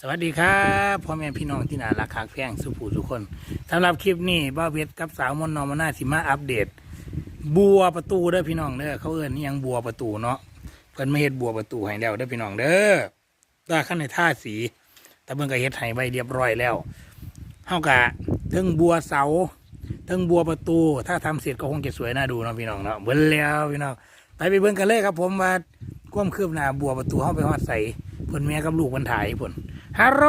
สวัสดีครับพ่อแม่พี่น้องที่น่ารักคักแพงสุภูทุกคนสำหรับคลิปนี้บ้าเวทกับสาวมนนอมนาสิมาอัปเดต บัวประตูเด้อพี่น้องเด้อเขาเอิ้นอิหยังบัวประตูเนาะเพิ่นมาเฮ็ดบัวประตูให้แล้วเด้อพี่น้องเด้อตาขั้นในท่าสีแต่เบิ่งก็เฮ็ดให้ไว้เรียบร้อยแล้วเฮากะถึงบัวเสาถึงบัวประตู ถ้าทำเสร็จก็คงจะสวยน่าดูเนาะพี่น้องเนาะเบิ่งแล้วพี่น้องไปไปเบิ่งกันเลยครับ ผมว่าความคืบหน้าบัวประตูเฮาไปฮอดใส่เพิ่นแม่กับลูกเพิ่นถ่ายเพิ่น ฮัลโหล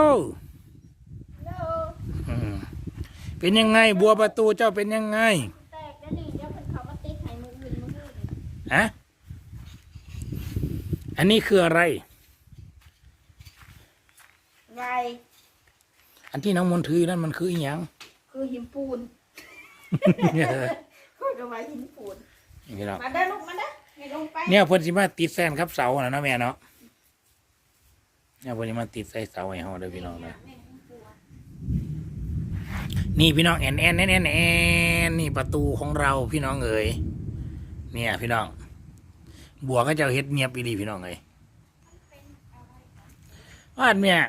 ฮัลโหลอืมเป็นยังไง บัวประตูเจ้าเป็นยังไงแตกแล้วนี่เดี๋ยวเพิ่นเขามาติดให้มืออื่นมืออื่นฮะอันนี้คืออะไรไงอันที่น้องมนต์ถือนั่นมันคืออีหยังคือหินปูนเนี่ยคุยกันไว้หินปูนพี่น้องมาได้อลูกมาได้อให้ลงไปเนี่ยเพิ่นสิมาติดแซนครับเสาน่ะเนาะแม่เนาะ เนี่ยเพิ่นสิมาติดใส่เสาให้เฮาเด้อพี่น้องเด้อนี่พี่น้องแอนแอนแอนแอนแอนนี่ประตูของเราพี่น้องเอ๋ยเนี่ย พี่น้อง บัวก็จะเฮ็ดเงียบอีหลีพี่น้องเอ๋ยว่าอันเนี่ย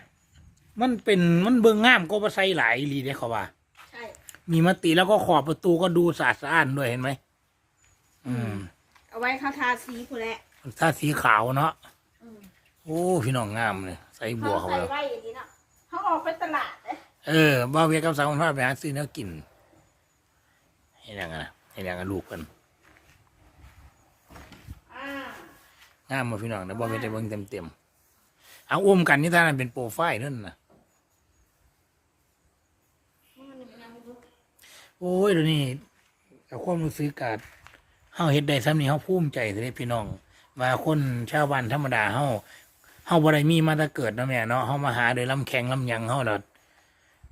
มันเป็นมันเบิ่งงามก็บ่ใส่หลายอีหลีเด้เขาว่าใช่มีมติแล้วก็ขอบประตูก็ดูสะอาดสะอ้านด้วยเห็นไหมอืม เอาไว้เขาทาสีผู้นแหละถ้าสีขาวเนาะอืม โอ้พี่น้องงามเลยใส่บัวเขาใส่แล้วไว้อย่างนี้เนาะเขาออกไปตลาดเลยเออบ้าวเวียกับสาวคนพาไปหาซื้อเนื้อกินเห็นยังไงนะเห็นยังไงลูกกันอ่างามมาพี่น้องนะบ้าวเวียได้เบิ่งเต็มเต็มๆเอาอุ้มกันนี่ท่านั้นเป็นโปรไฟล์นั่นนะมันยังบ่รู้โอ้ยเดี๋ยวนี้เอาความรู้สึกกาดเฮาเฮ็ดได้ซ้ำนี่เฮาภูมิใจเลยพี่น้องว่าคนชาวบ้านธรรมดาเฮา เฮาบ่ได้มีมาแตะเกิดเนาะแม่เนาะเฮามาหาโดยลำแข็งลำยังเฮาดอก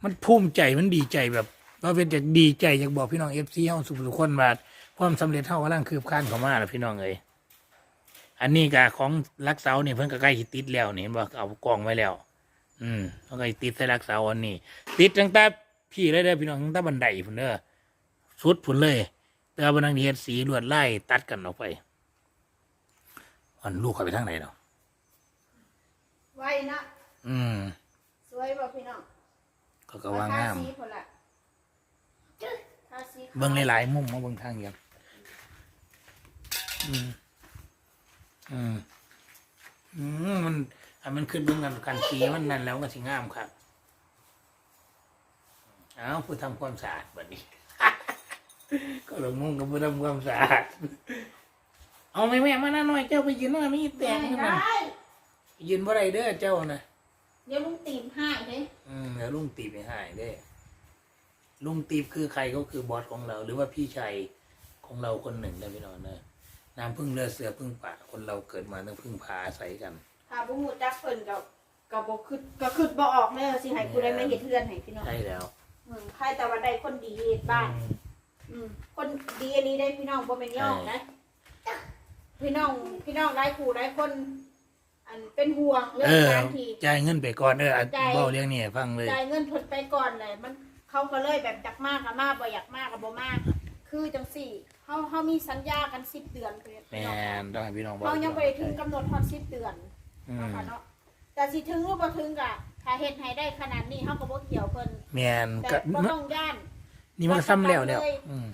มันภูมิใจมันดีใจแบบว่าเป็นจากดีใจอยากบอกพี่น้อง FC เฮาสุขทุกคนว่าความสำเร็จเฮากำลังคืบคลานเข้ามาแล้วพี่น้องเอ้ยอันนี้ก็ของรักเสานี่เพิ่นก็ใกล้สิติดแล้วนี่เห็นบ่เอากล้องไว้แล้ว อืมเพิ่นก็สิติดใส่รักเสาอันนี้ ติดตั้งแต่พี่เลยเด้อพี่น้องตั้งแต่บันไดพุ่นเด้อสุดผุนเลย แต่ว่าบนังเฮ็ดสีลวดไล่ตัดกันออกไปอันลูกเขาไปทางไหนเนาะ ไว้นะอืมสวยบ่พี่น้องก็ก็ว่างามทสีพุ่นละทาสีขาวเบิ่งหลายๆมุมมาเบิ่งทางเดียวอืมอืมอืมมันอันมันขึ้นเบิ่งกันกันสีมันนั่นแล้วก็สิงามครับเอาผู้ทำความสะอาดบัดนี้ ก็ลงมุ่งกับผู้ทำความสะอาดเอาไหมแม่มาหน้าหน่อยเจ้าไปยืนหน้ามีแตกขึ้นมาได้ ยืนบ่ได้เด้อเจ้านะเดี๋ยวลุงตีมให้เด้อืมแล้วลุงตีบไม่หายเด้อลุงตีบคือใครก็คือบอสของเรา หรือว่าพี่ชายของเราคนหนึ่งนะพี่น้องนะน้ำพึ่งเลือดเสือพึ่งป่าคนเราเกิดมาต้องพึ่งพาอาศัยกันถ้าบ่ฮู้จักเพิ่นก็ก็บ่คิดก็คิดบ่ออกแน่สิให้ผู้ใดมาเฮ็ดเฮือนให้พี่น้องใช่แล้วอืมใครแต่ว่าได้คนดีเฮ็ดบ้าน อืม อืมคนดีอันนี้ได้พี่น้องบ่แม่นย่องนะ พี่น้องพี่น้องได้ครูได้คน อันเป็นห่วงเรื่อเองอการที่ จ่ายเงินไปก่อนเด้ออะจ่าย เบ้าเรื่องนี้ให้ฟังเลย จ่ายเงินเพิ่นไปก่อนเลยมันเขาก็เลยแบบอยากมากก็มากบ่อยากมากก็บ่มาก คือจังสี่เฮาเฮามีสัญญากัน10เดือนเพิ่นแมพี่น้องนต้องให้พี่น้องบอกเฮายังบ่ได้ถึงกำหนดฮอด10เดือนอืมเนาะค่ะเนาะแต่สิถึงหรือบ่ถึงก็ถ้าเฮ็ดให้ได้ขนาดนี้เฮาก็บ่เกี่ยวเพิ่นแมนแต่ก็บ่ต้องย่าน นี่มันก็ซ้ำแล้วแล้วเลยอืม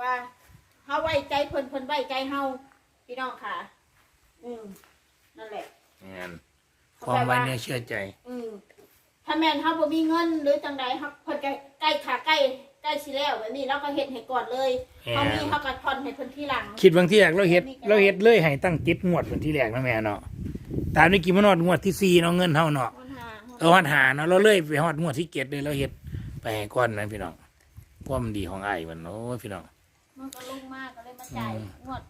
ว่าเฮาไว้ใจเพิ่นเพิ่นไว้ใจเฮาพี่น้องค่ะ อืมนั่นแหละ แมน ความไว้เนื้อเชื่อใจ อืมถ้าแม่นเฮาบ่มีเงินหรือจังใดเฮาเพิ่นใกล้ใกล้ขาใกล้ใกล้สิแล้วแบบนี้เราก็เฮ็ดให้ก่อนเลยแม่นเฮามีเฮาก็ผ่อนให้เพิ่นทีหลัง คิดบางที่แรกเราเฮ็ดเราเฮ็ดเลยให้ตั้งติดงวดเป็นที่แรกนะแม่เนาะตามนี้กี่มานอดงวดที่สี่เนาะเงินเท่าเนาะมันหาเออฮอดหาเนาะเราเลยไปฮอดงวดที่เจ็ดเลยเราเฮ็ดไปให้ก่อนนะพี่น้องความดีของไอ้ายมันโอ้ยพี่น้อง มันก็ลงมากก็เลยมาจ่ายอืมงวด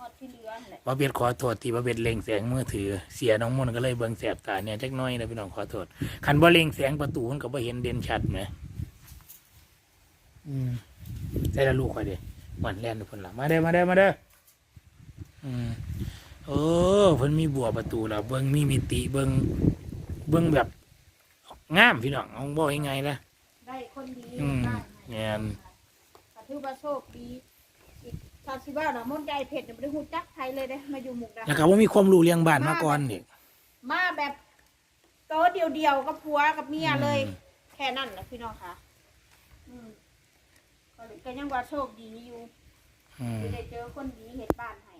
งวดที่เหลือนั่นแหละบ่เบียดขอโทษที่บ่เบียดเล็งแสงมือถือเสียน้องมนต์ก็เลยเบิ่งแสบตาเนี่ยจักหน้อยนะพี่น้องขอโทษคันบ่เล็งแสงประตูมันก็บ่เห็นเด่นชัดแหมอืมใส่ละลูกข่อยเด้มันแล่นอยู่พุ่นล่ะมาเด้อมาเด้อมาเด้ออืมโอ้เพิ่นมีบัวประตูแล้วเบิ่งมีมิติเบิ่งเบิ่งแบบงามพี่น้องเอาบ่ยังไงล่ะได้คนดีอืมได้แม่นก็ถือว่าโชคดี อีกชาสิว่าเนาะมนต์ใหญ่เพชรเนี่ยบ่ได้ฮู้จักไผเลยเด้มาอยู่มุกดาแล้วหารก็บ่มีความรู้เรื่องบ้านมาก่อนนี่ มาแบบโต๊ะเดียวๆกับผัวกับเมียเลย อืม แค่นั้นแหละพี่น้องค่ะ อืมก็เลยก็ยังว่าโชคดีอยู่อืมที่ได้เจอคนดีเห็ดบ้านให้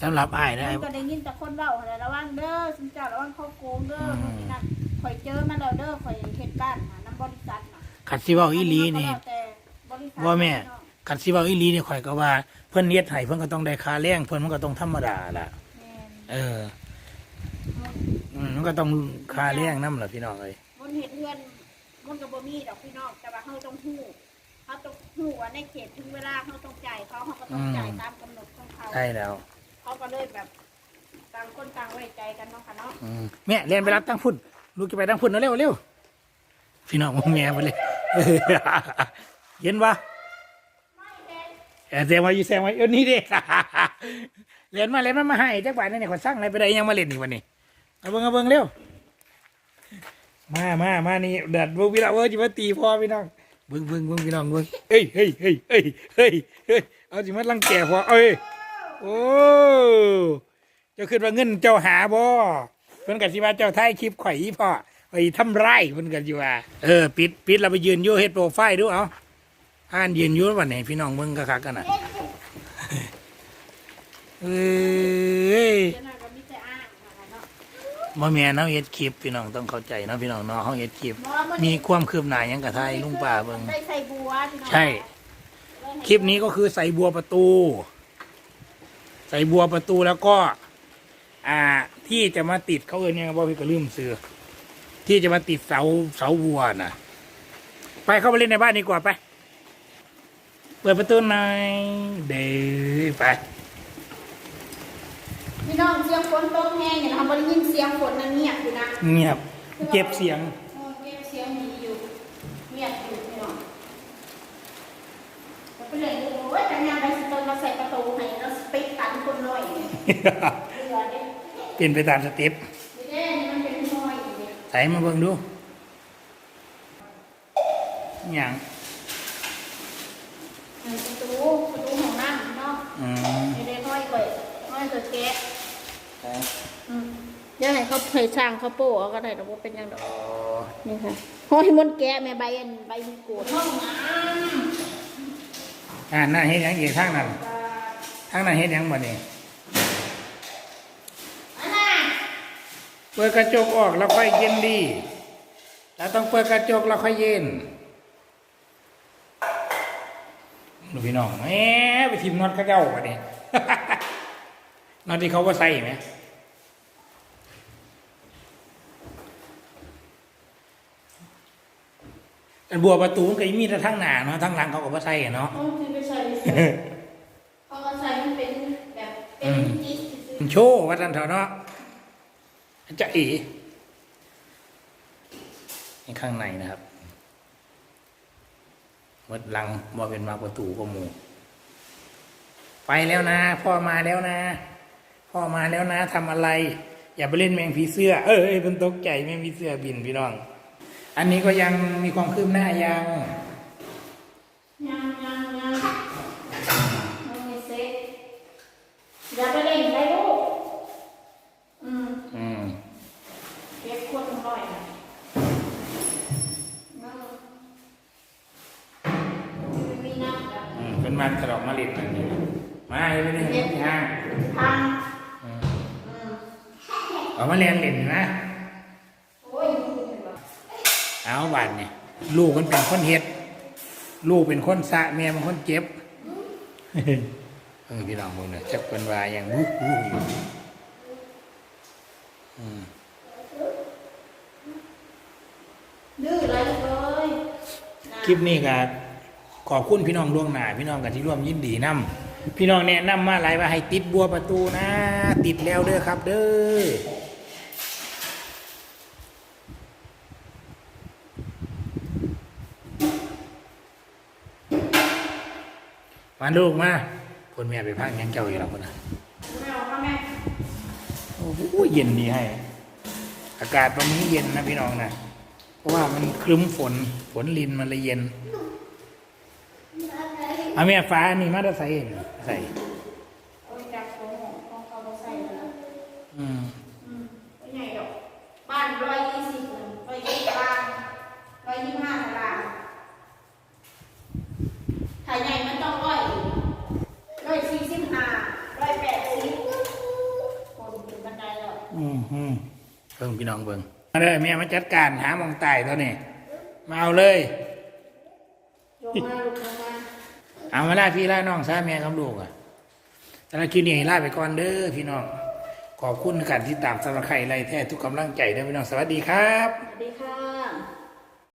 สำหรับอ้ายนะมันก็ได้ยินแต่คนเล่าอะไรระวังเด้อสินเจ้าระวังเข้าโกงเด้ออืมคนนี้นั่นข่อยเจอมาแล้วเด้อข่อยเห็ดบ้านหาน้ำบริษัทน่ะขัดสิเว้าอีหลีนี่แต่บริษัทว่าแม่เนาะ ขัดสิเว้าอีหลีนี่ข่อยก็ว่าเพิ่นเฮ็ดให้เพิ่นก็ต้องได้ค่าแรงเพิ่นมันก็ต้องธรรมดาล่ะ แม่นเอออืมมันก็ต้องค่าแรงนำล่ะพี่น้องเอ้ยมันเห็ดเพื่อนมันก็บ่มีดอกพี่น้องแต่ว่าเฮาต้องฮู้เฮาต้องฮู้ว่าในเขตถึงเวลาเฮาต้องจ่ายเขาเฮาก็ต้องจ่ายตามกำหนดของเขาใช่แล้ว เขาก็เลยแบบต่างคนต่างไว้ใจกันเนาะค่ะเนาะอืมแม่เรียนไปรับตั้งพุ่นลูกจะไปตั้งพุ่นเอาเร็วเร็วพี่น้องมึงแม่ไปเลยเย็นวะ แอบแซงไว้อยู่แซงไว้เออนี่เด้เรียนมาเรียนมามาให้จักบาทนี่เนี่ยขอสร้างอะไรไปได้ยังมาเล่นอีกวันนี้เอาเบิ่งเอาเบิ่งเร็วมามามานี่เดือดบุพี่น้องเว้ยจิมาตีพ่อพี่น้องเบิ่งเบิ่งเบิ่งพี่น้องเบิ่งเฮ้ยเฮ้ยเฮ้ยเฮ้ยเฮ้ยเฮ้ยเอาจิมาลังแก่พ่อเอ้ยโอ้เจ้าคิดว่าเงินเจ้าหาบ่เพิ่นก็สิว่าเจ้าท้ายคลิปข่อยพ่อไปทำไรเพิ่นก็สิว่าเออปิดปิดเราไปยืนอยู่เฮ็ดโปรไฟล์ดูเอา อ่านยืนอยู่วันไหนพี่น้องเบิ่งคักๆกันน่ะเอ้ยเจ้าหน้าก็มีแต่อ้างนะคะเนาะบ่แม่นเฮาเฮ็ดคลิปพี่น้องต้องเข้าใจเนาะพี่น้องเนาะเฮาเฮ็ดคลิปบ่มันมีความคืบหน้าหยังกับไทยลุงป่าเบิ่งได้ใส่บัวพี่น้องใช่ คลิปนี้ก็คือใส่บัวประตู ใส่บัวประตูแล้วก็ อ่า ที่จะมาติดเขาเอ่ยเนี่ยบ่พี่ก็ลืมซื้อที่จะมาติดเสาเสาบัวน่ะ ไปเข้าไปเล่นในบ้านดีกว่าไป เปิดประตูหน่อยเด้อไปพี่น้องเสียงฝนตกแห้งเนี่ยนะคะบ่ได้ยินเสียงฝนนั่นเงียบอยู่นะเงียบเก็บเสียงโอ้เก็บเสียงดีอยู่เงียบอยู่พี่น้องแล้วไปเลยโอ้ยแต่ยามไปสิตนมาใส่ประตูให้แล้วปิดตันคนน้อยเนี่ยเบื่อเด้เป็นไปตามสเต็ปนี่เด้นี่มันเป็นน้อยอยู่เนี่ยใส่มาเบิ่งดูอย่างเออ ประตูประตูของน้ำเนาะอืมไม่ได้น้อยกว่าน้อยกว่าแกะอืมเดี๋ยวให้เขาเคยสร้างเขาโป้เอาก็ได้แต่ว่าเป็นยังดอกอ๋อนี่ค่ะห้อยมนต์แกะแม่ใบอันใบมีโกดห้องน้อ่านั่นเฮ็ดหยังอีกทางนั้นำทางนั้นเฮ็ดหยังบ่นี่อันน่ะเปิดกระจกออกแล้วค่อยเย็นดี แล้วต้องเปิดกระจกแล้วค่อยเย็น ดูพี่น้องแหมไปทิมน็อตเขาเจ้าบ่นี่น็อตที่เขาว่าใส่ไหมแต่บัวประตูมันก็มีแต่ทั้งหน้าเนาะทั้งหลังเขาก็ว่าใส่อะเนาะห้องที่ไม่ใช่เขาก็ใส่มันเป็นแบบเป็นจิ๊สซื่อมันโชว์ว่าท่านเถอะเนาะจะอีนี่ข้างในนะครับ มดลังมาเป็นมาประตูก็มูไปแล้วนะ พ่อมาแล้วนะ พ่อมาแล้วนะทำอะไร อย่าไปเล่นแมงผีเสื้อ เออเอ้ยเป็นตกใจแมงผีเสื้อบินพี่น้อง อันนี้ก็ยังมีความคืบหน้ายังยังยังยังห้องนี้เซ็ตอย่าไปเล่น ไม่ได้เห็นทางทางอืมอืมเอามาเรียนเล่นนะโอ้ยดูเห็นปะเอาบันเนี่ยลูกมันเป็นคนเฮ็ด ลูกเป็นคนสะแม่เป็นคนเจ็บเออพี่น้องมึงเนี่ยจักเป็นวาอย่างวู้วู้อยู่อืมดื้ออะไรเลยนะคลิปนี้ก็ขอบคุณพี่น้องล่วงหน้าพี่น้องกันที่ร่วมยินดีนํ พี่น้องแนะนำมาหลายว่าให้ติดบัวประตูนะ ติดแล้วเด้อครับ เด้อมาลูกมาคนแม่ไปพักยังเจ้าอยู่แล้วคนน่ะไม่เอาค่ะแม่โอ้โหเย็นดีให้ อากาศตอนนี้เย็นนะพี่น้องนะเพราะว่ามันครึ้มฝนฝนลินมันเลยเย็น เอาแม่ฟ้านี่มาได้ใส่ใส่โอ้ยจับโซ่ของเขาบ่ใส่เลยอืมอืมไม่ใหญ่ดอกบ้านร้อยร้อยยี่สิบห้าตารางถ่ายใหญ่มันต้องร้อยร้อยสี่สิบห้าร้อยแปดสิบคนถึงบันไดแล้วอืมอืมเบิ่งพี่น้องเบิ่งมาเลยแม่มาจัดการหาหมองตายตัวนี้มาเอาเลย ลงมาลูกลงมา เอามาล่าพี่ล่าน้องสาแม่กับลูกอะแต่ละคลิปนี้ให้ล่าไปก่อนเด้อพี่น้อง ขอบคุณการที่ตามสำหรับใครไรแท้ทุกกำลังใจเด้อพี่น้อง สวัสดีครับ สวัสดีค่ะ